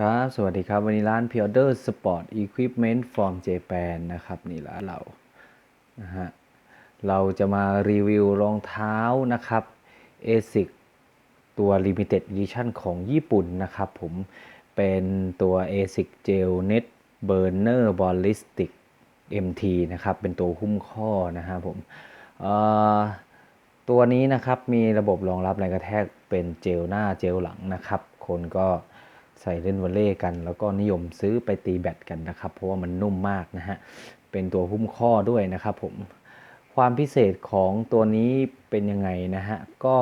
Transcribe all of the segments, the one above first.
ครับ สวัสดีครับ วันนี้ร้าน p ิ o r d e r Sport Equipment from Japan นะครับ นี่ร้านเรา นะฮะ เราจะมารีวิวรองเท้านะครับ ASIC ตัว Limited Edition ของญี่ปุ่นนะครับผม เป็นตัว ASIC Gel Net Burner Ballistic MT นะครับ เป็นตัวหุ้มข้อนะฮะผมตัวนี้นะครับมีระบบรองรับแรงกระแทกเป็นเจลหน้าเจลหลังนะครับ คนก็ ใส่เล่นวอลเล่กัน แล้วก็นิยมซื้อไปตีแบตกันนะครับ เพราะว่ามันนุ่มมากนะฮะ เป็นตัวหุ้มข้อด้วยนะครับผม ความพิเศษของตัวนี้เป็นยังไงนะฮะ ก็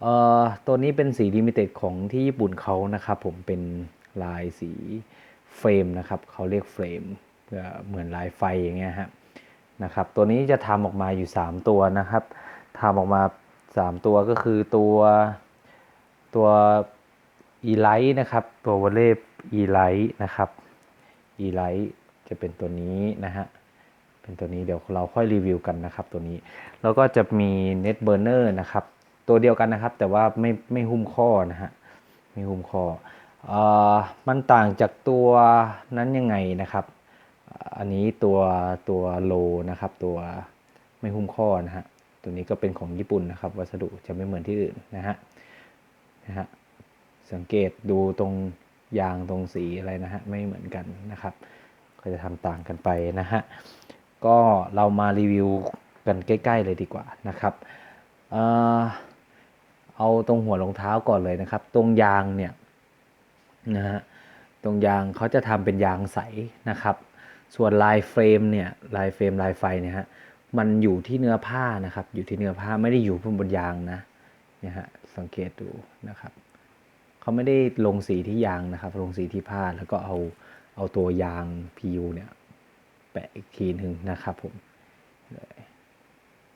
เอ่อตัวนี้เป็นสีลิมิเต็ดของที่ญี่ปุ่นเขานะครับผม เป็นลายสีเฟรมนะครับ เขาเรียกเฟรมเพื่อเหมือนลายไฟอย่างเงี้ยฮะนะครับ ตัวนี้จะทำออกมาอยู่ 3 ตัวนะครับทำออกมา 3 ตัวก็คือตัวตัว e l i t e นะครับตัววอลเล่ e l i t e นะครับ e l i t e จะเป็นตัวนี้นะฮะเป็นตัวนี้เดี๋ยวเราค่อยรีวิวกันนะครับตัวนี้ แล้วก็จะมี Net Burner นะครับตัวเดียวกันนะครับ แต่ว่าไม่ไม่หุ้มข้อนะฮะไม่หุ้มข้อเอ่อมันต่างจากตัวนั้นยังไงนะครับ อันนี้ตัวตัวโลนะครับตัวไม่หุ้มข้อนะฮะตัวนี้ก็เป็นของญี่ปุ่นนะครับ วัสดุจะไม่เหมือนที่อื่นนะฮะนะฮะ สังเกตดูตรงยางตรงสีอะไรนะฮะไม่เหมือนกันนะครับ ก็จะทำต่างกันไปนะฮะก็เรามารีวิวกันใกล้ ๆ เลยดีกว่านะครับเออเอาตรงหัวรองเท้าก่อนเลยนะครับ ตรงยางเนี่ยนะฮะตรงยางเขาจะทำเป็นยางใสนะครับ ส่วนลายเฟรมเนี่ยลายเฟรมลายไฟเนี่ยฮะมันอยู่ที่เนื้อผ้านะครับ อยู่ที่เนื้อผ้าไม่ได้อยู่บนบนยางนะเนี่ยฮะสังเกตดูนะครับ เขาไม่ได้ลงสีที่ยางนะครับ ลงสีที่ผ้าแล้วก็เอาเอาตัวยาง PU เนี่ยแปะอีกทีหนึ่งนะครับผม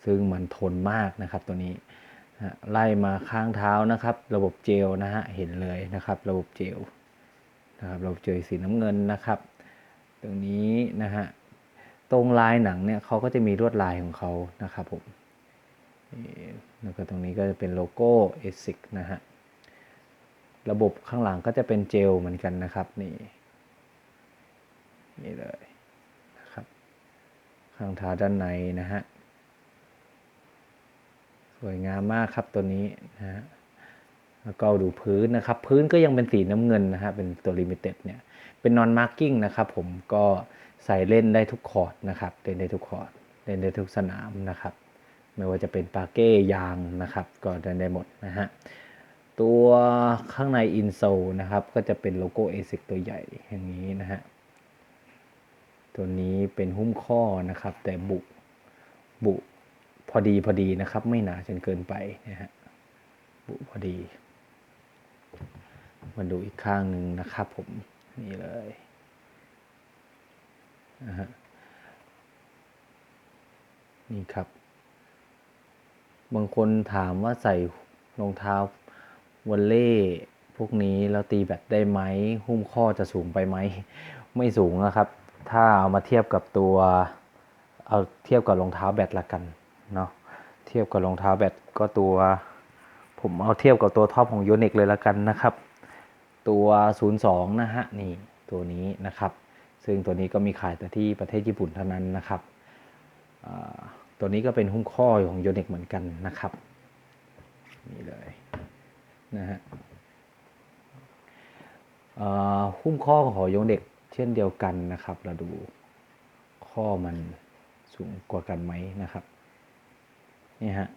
ซึ่งมันทนมากนะครับตัวนี้ไล่มาข้างเท้านะครับ ระบบเจลนะฮะเห็นเลยนะครับ ระบบเจลนะครับระบบเจลสีน้ำเงินนะครับ ตรงนี้นะฮะตรงลายหนังเนี่ยเขาก็จะมีลวดลายของเขานะครับผมแล้วก็ตรงนี้ก็จะเป็นโลโก้ ASIC นะฮะ ระบบข้างหลังก็จะเป็นเจลเหมือนกันนะครับนี่นี่เลยนะครับ ข้างท้าด้านในนะฮะสวยงามมากครับตัวนี้นะฮะแล้วก็ดูพื้นนะครับ พื้นก็ยังเป็นสีน้ำเงินนะฮะเป็นตัวลิมิเต็ดเนี่ยเป็นนอนมาร์กิ้งนะครับผมก็ใส่เล่นได้ทุกคอร์ดนะครับเล่นได้ทุกคอร์ดเล่นได้ทุกสนามนะครับ ไม่ว่าจะเป็นปาเก้ยางนะครับ ก็เล่นได้หมดนะฮะ ตัวข้างในอินโซนะครับ ก็จะเป็นโลโก้ ASIC ตัวใหญ่อย่างนี้นะฮะ ตัวนี้เป็นหุ้มข้อนะครับ แต่บุบุพอดีพอดีนะครับ ไม่หนาจนเกินไปนะฮะบุพอดี มาดูอีกข้างหนึ่งนะครับผม นี่เลยนะฮะนี่ครับ บางคนถามว่าใส่รองเท้า วอลเล่พวกนี้แล้วตีแบตได้ไหมหุ้มข้อจะสูงไปไหม ไม่สูงนะครับ ถ้าเอามาเทียบกับตัวเอาเทียบกับรองเท้าแบตละกันเนาะเทียบกับรองเท้าแบตก็ตัว ผมเอาเทียบกับตัวท็อปของยูนิคเลยละกันนะครับ ตัว 02 นะฮะนี่ตัวนี้นะครับ ซึ่งตัวนี้ก็มีขายแต่ที่ประเทศญี่ปุ่นเท่านั้นนะครับตัวนี้ก็เป็นหุ้มข้อของยูนิคเหมือนกันนะครับนี่เลย นะฮะอ่าหุ้มข้อของยูนิคเช่นเดียวกันนะครับ เราดูข้อมันสูงกว่ากันไหมนะครับนี่ฮะ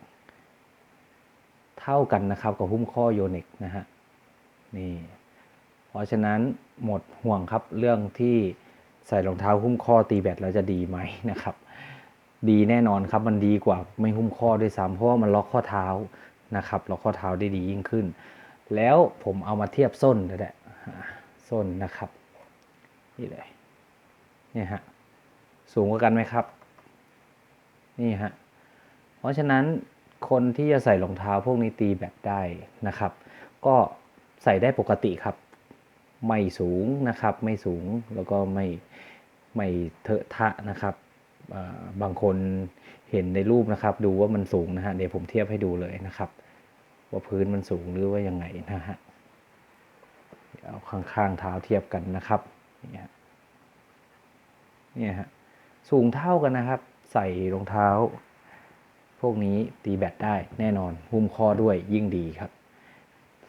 เท่ากันนะครับกับหุ้มข้อโยนิกนะฮะนี่เพราะฉะนั้นหมดห่วงครับเรื่องที่ใส่รองเท้าหุ้มข้อตีแบตแล้วจะดีไหมนะครับ ดีแน่นอนครับมันดีกว่าไม่หุ้มข้อด้วยซ้ำเพราะว่ามันล็อกข้อเท้า นะครับล็อกข้อเท้าได้ดียิ่งขึ้น แล้วผมเอามาเทียบส้นด้วยแหละส้นนะครับนี่เลยนี่ฮะสูงกว่ากันไหมครับ นี่ฮะเพราะฉะนั้นคนที่จะใส่รองเท้าพวกนี้ตีแบตได้นะครับ ก็ใส่ได้ปกติครับ ไม่สูงนะครับ ไม่สูงแล้วก็ไม่ไม่เถอะทะนะครับ บางคนเห็นในรูปนะครับ ดูว่ามันสูงนะฮะเดี๋ยวผมเทียบให้ดูเลยนะครับ ว่าพื้นมันสูงหรือว่ายังไงนะฮะเอาข้างๆเท้าเทียบกันนะครับเนี่ยเนี่ยฮะสูงเท่ากันนะครับ ใส่รองเท้า พวกนี้ตีแบตได้แน่นอนหุ้มข้อด้วยยิ่งดีครับ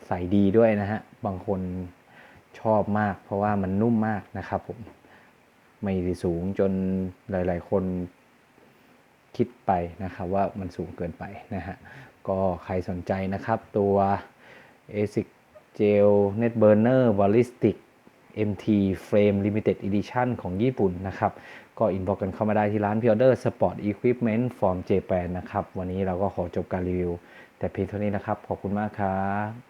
ใส่ดีด้วยนะฮะบางคนชอบมาก เพราะว่ามันนุ่มมากนะครับผม ไม่ได้สูงจนหลาย ๆ คนคิดไปนะครับว่ามันสูงเกินไปนะฮะ ก็ใครสนใจนะครับตัว ASIC Gel Net Burner Ballistic MT Frame Limited Edition ของญี่ปุ่นนะครับ ก็อินบอกกันเข้ามาได้ที่ร้าน Pre-order Sport Equipment from Japan นะครับ วันนี้เราก็ขอจบการรีวิว แต่เพียงเท่านี้นะครับ ขอบคุณมากครับ